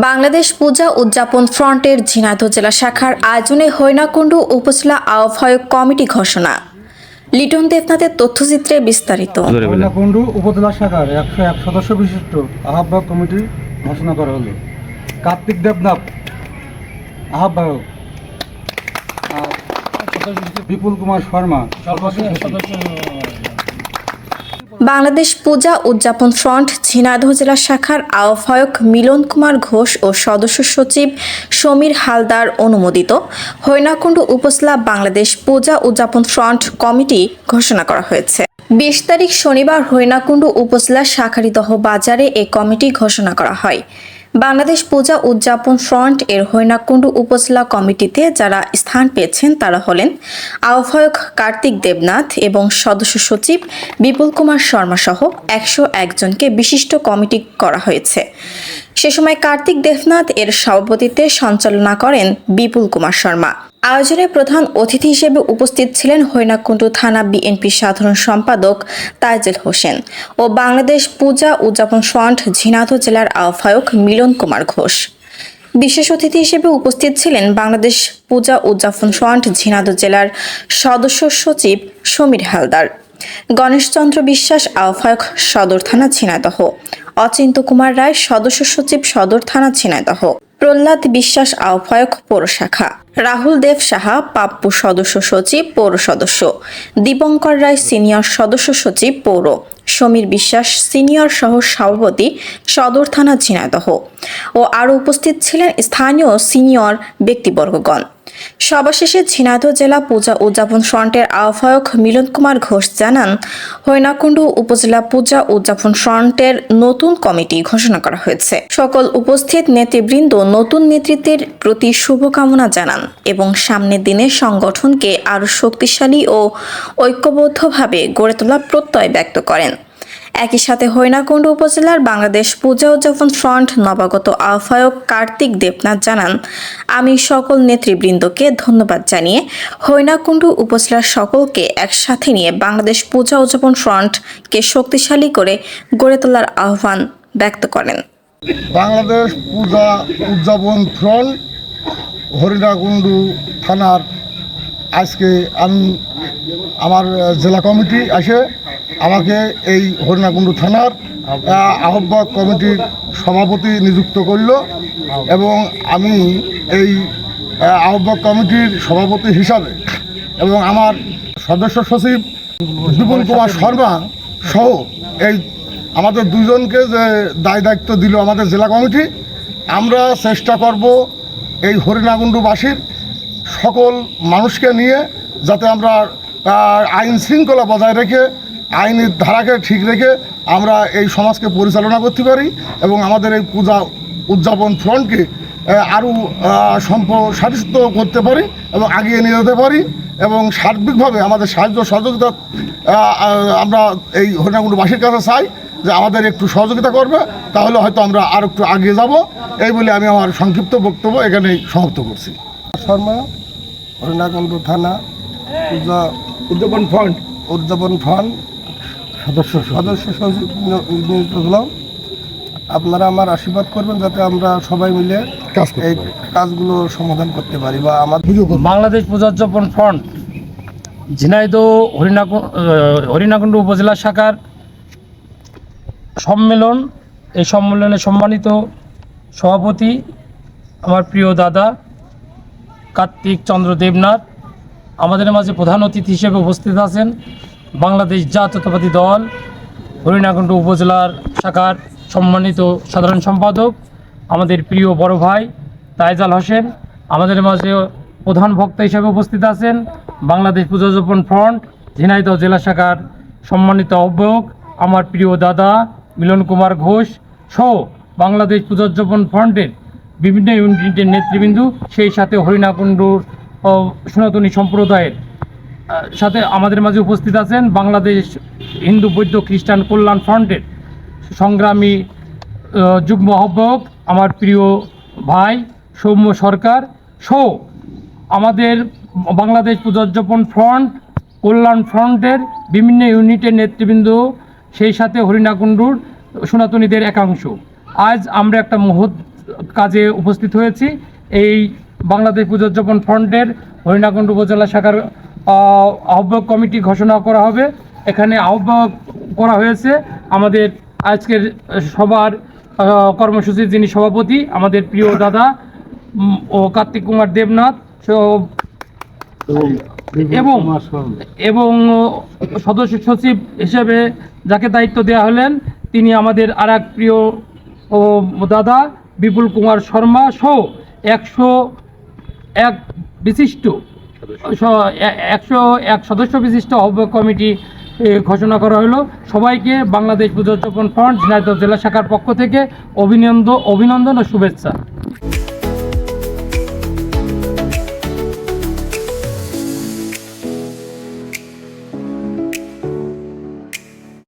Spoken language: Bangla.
বাংলাদেশ পূজা উদযাপন ফ্রন্টের ঝিনাইদহ জেলা শাখার আয়োজনে হৈনাকুণ্ডু উপজেলা আহ্বায়ক কমিটি ঘোষণা। লিটন দেবনাথের তথ্যচিত্রে বিস্তারিত। কন্যাকুণ্ডু উপজেলা শাখার একশো এক সদস্য বিশিষ্ট আহ্বায়ক কমিটি ঘোষণা করা হলো। কার্তিক দেবনাথ আহ্বায়ক। বিপুল কুমার শর্মা বাংলাদেশ পূজা উদযাপন ফ্রন্ট, ঝিনাইদহ জেলা শাখার আহ্বায়ক মিলন কুমার ঘোষ ও সদস্য সচিব সমীর হালদার অনুমোদিত। হৈনাকুণ্ড উপজেলা বাংলাদেশ পূজা উদযাপন ফ্রন্ট কমিটি ঘোষণা করা হয়েছে। বিশ তারিখ শনিবার হৈনাকুণ্ড উপজেলা শাখারিদহ বাজারে এ কমিটি ঘোষণা করা হয়। বাংলাদেশ পূজা উদযাপন ফ্রন্ট এর হৈনাকুণ্ডু উপজেলা কমিটিতে যারা স্থান পেয়েছেন তারা হলেন আহ্বায়ক কার্তিক দেবনাথ এবং সদস্য সচিব বিপুল কুমার শর্মা সহ একশো একজনকে বিশিষ্ট কমিটি করা হয়েছে। সে সময় কার্তিক দেবনাথ এর সভাপতিত্বে সঞ্চালনা করেন বিপুল কুমার শর্মা। আয়োজনে প্রধান অতিথি হিসেবে উপস্থিত ছিলেন হৈনাকুণ্ডু থানা বিএনপি সাধারণ সম্পাদক তাইজুল হোসেন ও বাংলাদেশ পূজা উদযাপন ফ্রন্ট ঝিনাইদহ জেলার আহ্বায়ক মিলন কুমার ঘোষ। বিশেষ অতিথি হিসেবে উপস্থিত ছিলেন বাংলাদেশ পূজা উদযাপন ফ্রন্ট ঝিনাইদহ জেলার সদস্য সচিব সমীর হালদার, গণেশচন্দ্র বিশ্বাস আহ্বায়ক সদর থানা ঝিনাইদহ, অচিন্ত কুমার রায় সদস্য সচিব সদর থানা ঝিনাইদহ। প্রহ্লাদ বিশ্বাস আহ্বায়ক পৌরশাখা। রাহুল দেব সাহা পাপ্পু সদস্য সচিব পৌর সদস্য। দীপঙ্কর রায় সিনিয়র সদস্য সচিব পৌর। সমীর বিশ্বাস সিনিয়র সহ সভাপতি সদর থানা ঝিনাইদহ। ও আরও উপস্থিত ছিলেন স্থানীয় সিনিয়র ব্যক্তিবর্গগণ। সভা শেষে ঝিনাইদহ জেলা পূজা উদযাপন ফ্রন্টের আহ্বায়ক মিলন কুমার ঘোষ জানান হৈনাকুণ্ডু উপজেলা পূজা উদযাপন ফ্রন্টের নতুন কমিটি ঘোষণা করা হয়েছে। সকল উপস্থিত নেতৃবৃন্দ নতুন নেতৃত্বের প্রতি শুভকামনা জানান এবং সামনের দিনে সংগঠনকে আরও শক্তিশালী ও ঐক্যবদ্ধভাবে গড়ে তোলার প্রত্যয় ব্যক্ত করেন। একই সাথে হৈনাকুণ্ড উপজেলার বাংলাদেশ পূজা উদযাপন ফ্রন্ট নবাগত আহ্বায়ক কার্তিক দেবনাথ জানান, আমি সকল নেতৃবৃন্দকে ধন্যবাদ জানিয়ে হৈনাকুণ্ড উপজেলার সকলকে একসাথে নিয়ে বাংলাদেশ পূজা উদযাপন ফ্রন্টকে শক্তিশালী করে গড়ে তোলার আহ্বান ব্যক্ত করেন। বাংলাদেশ পূজা উদযাপন ফ্রন্ট হরিণাকুণ্ডু থানার আজকে আমি, আমার জেলা কমিটি আসে আমাকে এই হরিণাকুণ্ডু থানার আহ, আহ্বায়ক কমিটির সভাপতি নিযুক্ত করল এবং আমি এই আহ, আহ্বায়ক কমিটির সভাপতি হিসাবে এবং আমার সদস্য সচিব বিপুল কুমার শর্মা সহ এই আমাদের দুজনকে যে দায় দায়িত্ব দিল আমাদের জেলা কমিটি আমরা চেষ্টা করব এই হরিণাকুণ্ডুবাসীর সকল মানুষকে নিয়ে যাতে আমরা আইন শৃঙ্খলা বজায় রেখে আইনের ধারাকে ঠিক রেখে আমরা এই সমাজকে পরিচালনা করতে পারি এবং আমাদের এই পূজা উদযাপন ফ্রন্টকে আরও সম্প্রসারিত করতে পারি এবং আগিয়ে নিয়ে যেতে পারি এবং সার্বিকভাবে আমাদের সাহায্য সহযোগিতা আমরা এই হরিণাকুণ্ডবাসীর কাছে চাই যে আমাদের একটু সহযোগিতা করবে তাহলে হয়তো আমরা আর একটু আগিয়ে যাব। এই বলে আমি আমার সংক্ষিপ্ত বক্তব্য এখানেই সমাপ্ত করছি। শর্মা হরিণাকুণ্ডু থানা পূজা উদ্যাপন ফ্রন্ট। উদযাপন ফান্ড সদস্য সদস্য সচিব নিয়- নিয়োজিত হলাম। আপনারা আমার আশীর্বাদ করবেন যাতে আমরা সবাই মিলে এই কাজগুলো সমাধান করতে পারি বা আমাদের বাংলাদেশ পূজোজ্জাপন ফ্রন্ট ঝিনাইদহ হরিণাকুণ্ড হরিণাকুণ্ড উপজেলা শাখার সম্মেলন এই সম্মেলনে সম্মানিত সভাপতি আমার প্রিয় দাদা কার্তিক চন্দ্র দেবনাথ আমাদের মাঝে প্রধান অতিথি হিসেবে উপস্থিত আছেন। বাংলাদেশ জাতীয়তাবাদী দল, হরিণাকুণ্ড উপজেলার শাখার সম্মানিত সাধারণ সম্পাদক, আমাদের প্রিয় বড় ভাই তাইজাল হোসেন, আমাদের মাঝে প্রধান বক্তা হিসেবে উপস্থিত আছেন বাংলাদেশ পূজাযোপন ফ্রন্ট, ঝিনাইদহ জেলা শাখার সম্মানিত আহ্বায়ক, আমার প্রিয় দাদা মিলন কুমার ঘোষ সহ বাংলাদেশ পূজাযোপন ফ্রন্টের বিভিন্ন ইউনিটের নেতৃবৃন্দ, সেই সাথে হরিণাকুণ্ডুর সনাতনী সম্প্রদায়ের সাথে আমাদের মাঝে উপস্থিত আছেন বাংলাদেশ হিন্দু বৌদ্ধ খ্রিস্টান কল্যাণ ফ্রন্টের সংগ্রামী যুগ্ম আহ্বায়ক আমার প্রিয় ভাই সৌম্য সরকার সহ আমাদের বাংলাদেশ পূজোজ্জাপন ফ্রন্ট, কল্যাণ ফ্রন্টের বিভিন্ন ইউনিটের নেতৃবৃন্দ, সেই সাথে হরিণাকুণ্ডুর সনাতনীদের একাংশ। আজ আমরা একটা মহৎ কাজে উপস্থিত হয়েছি। এই বাংলাদেশ পুজোজ্জাপন ফ্রন্টের হরিণাকুণ্ড উপজেলা শাখার আহ্বায়ক কমিটি ঘোষণা করা হবে। এখানে আহ্বায়ক করা হয়েছে আমাদের আজকের সবার কর্মসূচির যিনি সভাপতি আমাদের প্রিয় দাদা ও কার্তিক কুমার দেবনাথ এবং এবং সদস্য সচিব হিসেবে যাকে দায়িত্ব দেওয়া হলেন তিনি আমাদের আর এক প্রিয় ও দাদা বিপুল কুমার শর্মা সহ একশো এক বিশিষ্ট একশো, এক সদস্য বিশিষ্ট আহ্বায়ক কমিটি ঘোষণা করা হলো। সবাইকে বাংলাদেশ পুজোজ্জাপন ফ্রন্ট, ঝিনাইদহ জেলা শাখার পক্ষ থেকে অভিনন্দন অভিনন্দন ও শুভেচ্ছা।